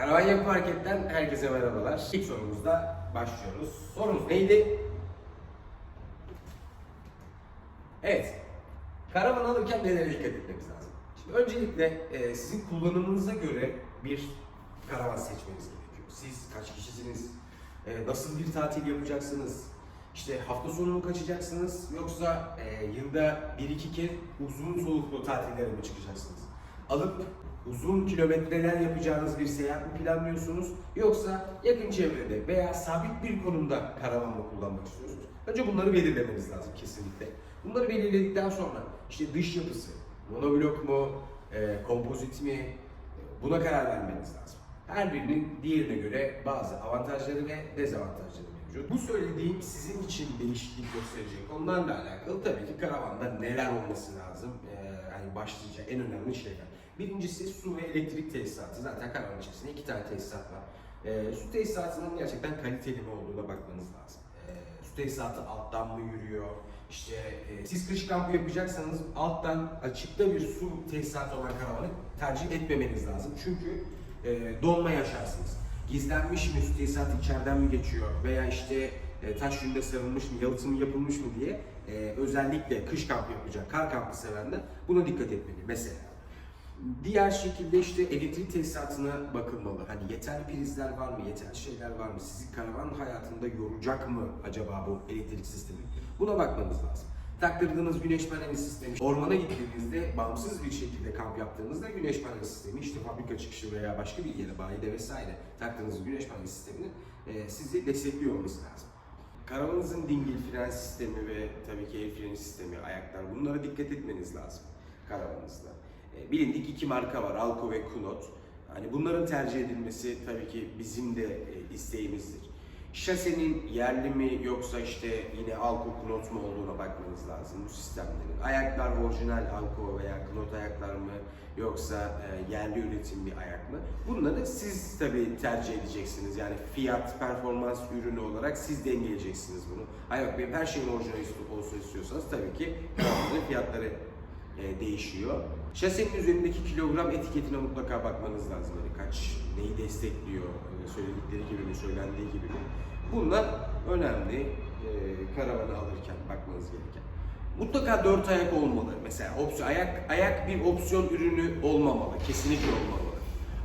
Karavan Yapı Market'ten herkese merhabalar. İlk sorumuzda başlıyoruz. Sorumuz neydi? Evet. Karavan alırken nelere dikkat etmemiz lazım? Şimdi öncelikle e, sizin kullanımınıza göre bir karavan seçmeniz gerekiyor. Siz kaç kişisiniz? E, nasıl bir tatil yapacaksınız? İşte hafta sonu mu kaçacaksınız? Yoksa e, yılda bir iki kez uzun soluklu tatillere mi çıkacaksınız? Alıp uzun kilometreler yapacağınız bir seyahat mi planlıyorsunuz? Yoksa yakın çevrede veya sabit bir konumda karavan mı kullanmak istiyorsunuz? Önce bunları belirlemeniz lazım kesinlikle. Bunları belirledikten sonra işte dış yapısı, monoblok mu, e, kompozit mi e, buna karar vermeniz lazım. Her birinin diğerine göre bazı avantajları ve dezavantajları mevcut. Bu söylediğim sizin için değişiklik gösterecek konularla alakalı tabii ki karavanda neler olması lazım? Ee, hani başlıca en önemli şeyler. Birincisi su ve elektrik tesisatı. Zaten karavan içerisinde iki tane tesisat var. Ee, su tesisatının gerçekten kaliteli mi olduğuna bakmanız lazım. Ee, su tesisatı alttan mı yürüyor? İşte e, siz kış kampı yapacaksanız alttan açıkta bir su tesisatı olan karavanı tercih etmemeniz lazım. Çünkü e, donma yaşarsınız. Gizlenmiş mi, su tesisatı içeriden mi geçiyor veya işte e, taş yünde sarılmış mı, yalıtımı yapılmış mı diye e, özellikle kış kampı yapacak, kar kampı sevenler buna dikkat etmeli mesela. Diğer şekilde işte elektrik tesisatına bakılmalı. Hani yeterli prizler var mı, yeterli şeyler var mı? Sizi karavan hayatında yoracak mı acaba bu elektrik sistemi? Buna bakmanız lazım. Taktırdığınız güneş paneli sistemi, ormana gittiğinizde bağımsız bir şekilde kamp yaptığınızda güneş paneli sistemi, işte fabrika çıkışı veya başka bir yere, bayide vesaire taktığınız güneş paneli sisteminin e, sizi destekliyor olması lazım. Karavanınızın dingil fren sistemi ve tabii ki el freni sistemi, ayaklar bunlara dikkat etmeniz lazım karavanınızda. E, bilindik iki marka var, Alco ve Kunot. Hani bunların tercih edilmesi tabii ki bizim de e, isteğimizdir. Şasenin yerli mi yoksa işte yine Alco Kunot mu olduğuna bakmanız lazım bu sistemlerin. Ayaklar orijinal Alco veya Kunot ayaklar mı yoksa e, yerli üretim bir ayak mı? Bunları siz tabii tercih edeceksiniz. Yani fiyat, performans ürünü olarak siz dengeleyeceksiniz bunu. Ayak benim her şeyin orijinal olsun istiyorsanız tabii ki fiyatları değişiyor. Şasenin üzerindeki kilogram etiketine mutlaka bakmanız lazım. Hani kaç, neyi destekliyor, e, söyledikleri gibi mi, söylendiği gibi mi? Bunlar önemli e, karavanı alırken bakmanız gereken. Mutlaka dört ayak olmalı. Mesela opsiyon, ayak, ayak bir opsiyon ürünü olmamalı. Kesinlikle olmamalı.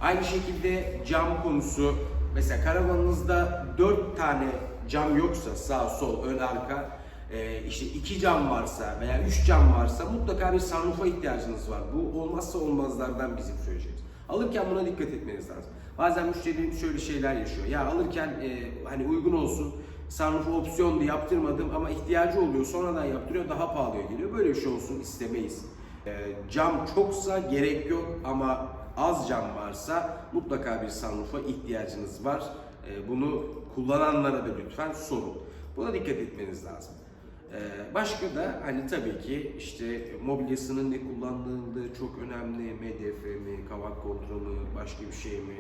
Aynı şekilde cam konusu. Mesela karavanınızda dört tane cam yoksa sağ, sol, ön, arka e, işte iki cam varsa veya üç cam varsa mutlaka bir sunroofa ihtiyacınız var. Bu olmazsa olmazlardan bizim söyleyeceğimiz. Alırken buna dikkat etmeniz lazım. Bazen müşterilerimiz şöyle şeyler yaşıyor. Ya alırken e, hani uygun olsun sunroof'u opsiyon diye yaptırmadım ama ihtiyacı oluyor sonradan yaptırıyor daha pahalıya geliyor. Böyle bir şey olsun istemeyiz. E, cam çoksa gerek yok ama az cam varsa mutlaka bir sunroof'a ihtiyacınız var. E, bunu kullananlara da lütfen sorun. Buna dikkat etmeniz lazım. Ee, Başka da hani tabii ki işte mobilyasının ne kullanıldığı çok önemli. MDF mi, kavak kontrol mu, başka bir şey mi?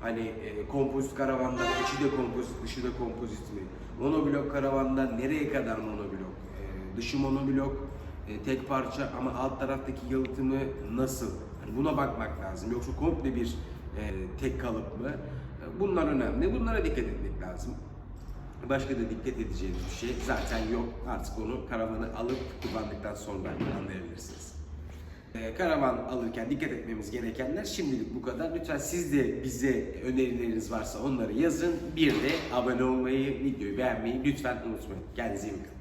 Hani e, kompozit karavanda içi de kompozit, dışı da kompozit mi? Monoblok karavanda nereye kadar monoblok? Ee, dışı monoblok, e, tek parça ama alt taraftaki yalıtımı nasıl? Hani buna bakmak lazım. Yoksa komple bir e, tek kalıp mı? E, Bunlar önemli. Bunlara dikkat etmek lazım. Başka da dikkat edeceğiniz bir şey zaten yok. Artık onu karavanı alıp kullandıktan sonra anlayabilirsiniz. Ee, karavan alırken dikkat etmemiz gerekenler şimdilik bu kadar. Lütfen siz de bize önerileriniz varsa onları yazın. Bir de abone olmayı, videoyu beğenmeyi lütfen unutmayın. Kendinize iyi bakın.